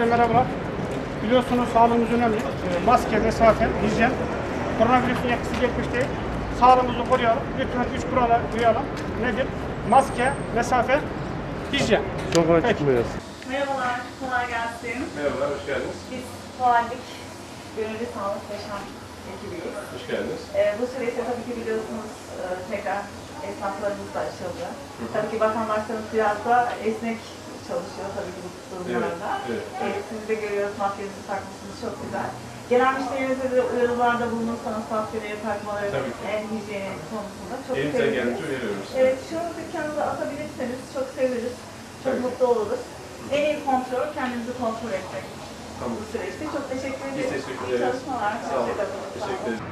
Öncelikle merhabalar. Biliyorsunuz sağlığımız önemli. Ee, Maske, mesafe, hijyen. Koronavirüsün etkisi geçmiş değil. Sağlığımızı koruyalım. Lütfen üç kurala uyalım. Nedir? Maske, mesafe, hijyen. Sokağa Peki. çıkmayız. Merhabalar, kolay gelsin. Merhabalar, hoş geldiniz. Biz Fuarlık Gönüllü Sağlık Yaşam ekibiyiz. Hoş geldiniz. Ee, bu süreçte tabii ki biliyorsunuz e, tekrar esnaflarımız da açıldı. Tabii ki vatandaşlarımız biraz da esnek çalışıyor tabii ki bu durumlarda. Evet, Ee, siz de görüyoruz maskenizi takmışsınız çok güzel. Genel müşterimize de uyarılarda bulunursanız maskeleri takmaları en hijyeni konusunda çok Elimizden seviniriz. geldikçe uyarıyoruz. Evet, şu dükkanınıza atabilirseniz çok seviniriz. Çok Tabii. mutlu oluruz. En iyi kontrol kendinizi kontrol etmek Tamam. bu süreçte. Çok teşekkür Biz ederim. teşekkür İyi ederiz. çalışmalar. Sağ olun. Teşekkür ederim.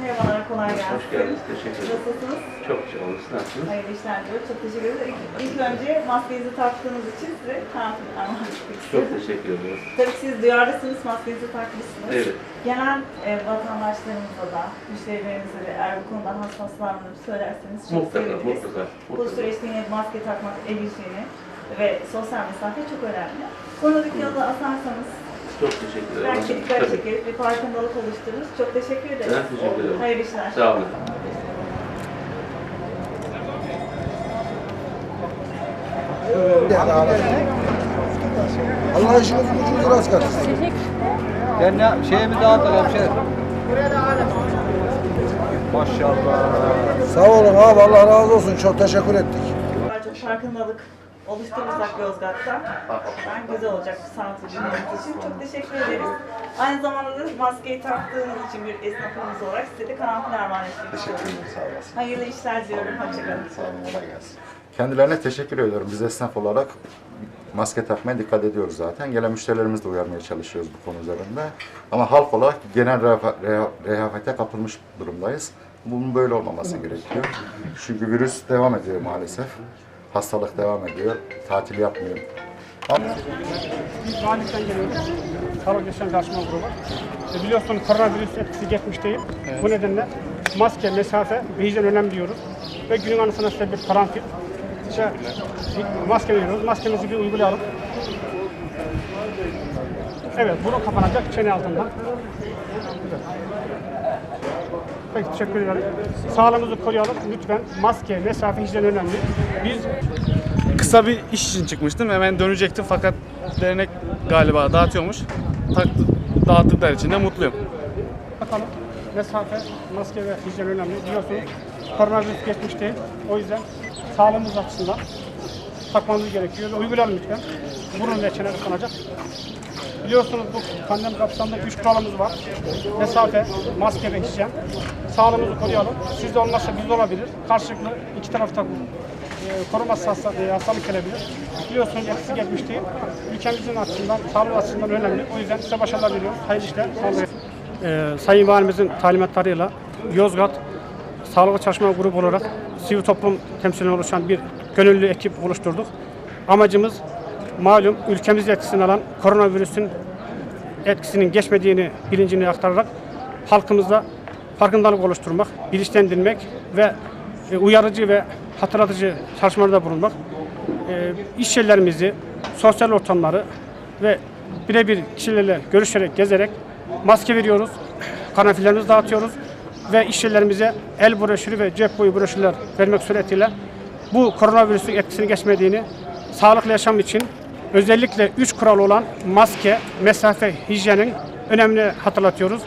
Merhabalar, kolay gelsin. Hoş geldiniz. Teşekkür ederim. Nasılsınız? Çok sağ olun. Nasılsınız? Hayırlı işler diliyorum. Çok teşekkür ederim. İlk, ilk önce maskenizi taktığınız için size karantina etmek Çok teşekkür ediyoruz. Tabii siz duyarlısınız, maskenizi takmışsınız. Evet. Genel e, vatandaşlarımıza da, müşterilerimize de eğer bu konuda hassaslarını söylerseniz çok Mutlaka, seviniriz. mutlaka, Bu mutlaka. süreçte yine maske takmak, el hijyeni ve sosyal mesafe çok önemli. Konu dükkanı asarsanız Çok teşekkür ederim. belki dikkat çekeriz, bir farkındalık oluştururuz. Çok teşekkür ederiz. Ben teşekkür ederim. Hayırlı işler. Sağ olun. Allah işinizi gücünüzü rast gelsin. Ben ne şeyimi dağıtalım şey. Maşallah. Sağ olun abi Allah razı olsun. Çok teşekkür ettik. Daha çok farkındalık oluşturursak Yozgat'ta ben güzel olacak bu sanatı dinlemek için. Çok teşekkür ederiz. Aynı zamanda da maskeyi taktığınız için bir esnafımız olarak size de karanfil armağan etmek istiyorum. Sağ olasın. Hayırlı işler diliyorum. Hoşçakalın. Sağ olun. Kolay gelsin. Kendilerine teşekkür ediyorum. Biz esnaf olarak maske takmaya dikkat ediyoruz zaten. Gelen müşterilerimizi de uyarmaya çalışıyoruz bu konu üzerinde. Ama halk olarak genel reha- reha- kapılmış durumdayız. Bunun böyle olmaması gerekiyor. Çünkü virüs devam ediyor maalesef. Hastalık devam ediyor. Tatil yapmıyor. Biz valilikten geliyoruz. Yaşam Çalışma Grubu. E, biliyorsunuz koronavirüs etkisi geçmiş değil. Bu nedenle maske, mesafe ve hijyen önemli diyoruz. Ve günün anısına size bir karanfil. İşte bir maske veriyoruz. Maskemizi bir uygulayalım. Evet, burun kapanacak çene altından. Evet. Peki teşekkür ederim. Sağlığımızı koruyalım. Lütfen maske, mesafe, hijyen önemli. Biz kısa bir iş için çıkmıştım. Hemen dönecektim fakat dernek galiba dağıtıyormuş. Tak, dağıttıkları için de mutluyum. Bakalım mesafe, maske ve hijyen önemli. Biliyorsunuz koronavirüs geçmiş değil. O yüzden sağlığımız açısından takmamız gerekiyor. Uygulayalım lütfen. Burun ve çene kapanacak. Biliyorsunuz bu pandemi kapsamında üç kuralımız var. Mesafe, maske ve hijyen. Sağlığımızı koruyalım. Sizde olmazsa bizde olabilir. Karşılıklı iki tarafta e, korunması hasta, e, hastalık gelebilir. Biliyorsunuz etkisi geçmiş değil. Ülkemizin açısından, sağlık açısından önemli. O yüzden size başarılar diliyorum. Hayırlı işler. Ee, Sayın Valimizin talimatlarıyla Yozgat Sağlık Çalışma Grubu olarak sivil toplum temsilini oluşan bir gönüllü ekip oluşturduk. Amacımız malum ülkemizde etkisini alan koronavirüsün etkisinin geçmediğini bilincini aktararak halkımızda farkındalık oluşturmak, bilinçlendirmek ve e, uyarıcı ve hatırlatıcı çalışmalarda bulunmak. E, iş yerlerimizi, sosyal ortamları ve birebir kişilerle görüşerek, gezerek maske veriyoruz, karanfillerimizi dağıtıyoruz ve iş yerlerimize el broşürü ve cep boyu broşürler vermek suretiyle bu koronavirüsün etkisini geçmediğini, sağlıklı yaşam için özellikle üç kural olan maske, mesafe, hijyenin önemli hatırlatıyoruz.